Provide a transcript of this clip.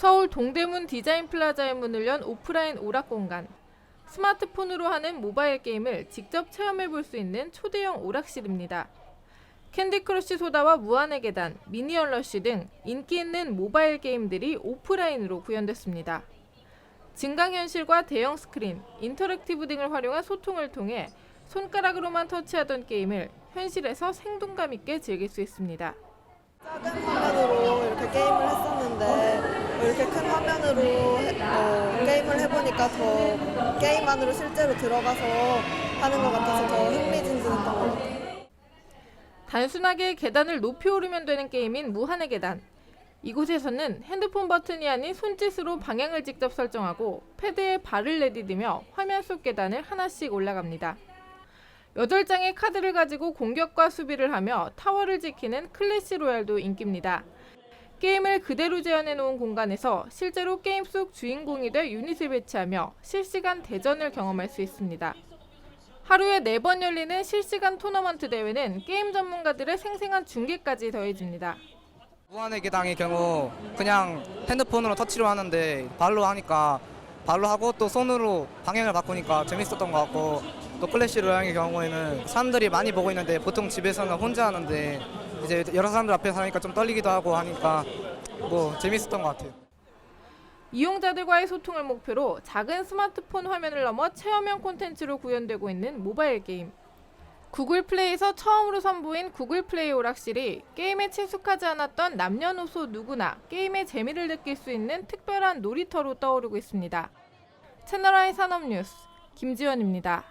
서울 동대문 디자인 플라자에 문을 연 오프라인 오락 공간. 스마트폰으로 하는 모바일 게임을 직접 체험해 볼 수 있는 초대형 오락실입니다. 캔디 크러쉬 소다와 무한의 계단, 미니언 러쉬 등 인기 있는 모바일 게임들이 오프라인으로 구현됐습니다. 증강현실과 대형 스크린, 인터랙티브 등을 활용한 소통을 통해 손가락으로만 터치하던 게임을 현실에서 생동감 있게 즐길 수 있습니다. 작은 화면으로 이렇게 게임을 했었는데 이렇게 큰 화면으로 해- 어, 게임을 해보니까 더 게임 안으로 실제로 들어가서 하는 것 같아서 더 흥미진진했던 것 같아요. 단순하게 계단을 높이 오르면 되는 게임인 무한의 계단. 이곳에서는 핸드폰 버튼이 아닌 손짓으로 방향을 직접 설정하고 패드에 발을 내디디며 화면 속 계단을 하나씩 올라갑니다. 8장의 카드를 가지고 공격과 수비를 하며 타워를 지키는 클래시 로얄도 인기입니다. 게임을 그대로 재현해 놓은 공간에서 실제로 게임 속 주인공이 될 유닛을 배치하며 실시간 대전을 경험할 수 있습니다. 하루에 4번 열리는 실시간 토너먼트 대회는 게임 전문가들의 생생한 중계까지 더해집니다. 무한의 계당의 경우 그냥 핸드폰으로 터치로 하는데 발로 하니까 발로 하고 또 손으로 방향을 바꾸니까 재밌었던 것 같고 또 클래시 로얄의 경우에는 사람들이 많이 보고 있는데 보통 집에서는 혼자 하는데 이제 여러 사람들 앞에서 하니까 좀 떨리기도 하고 하니까 뭐 재밌었던 것 같아요. 이용자들과의 소통을 목표로 작은 스마트폰 화면을 넘어 체험형 콘텐츠로 구현되고 있는 모바일 게임. 구글 플레이에서 처음으로 선보인 구글 플레이 오락실이 게임에 친숙하지 않았던 남녀노소 누구나 게임의 재미를 느낄 수 있는 특별한 놀이터로 떠오르고 있습니다. 채널I 산업뉴스 김지연입니다.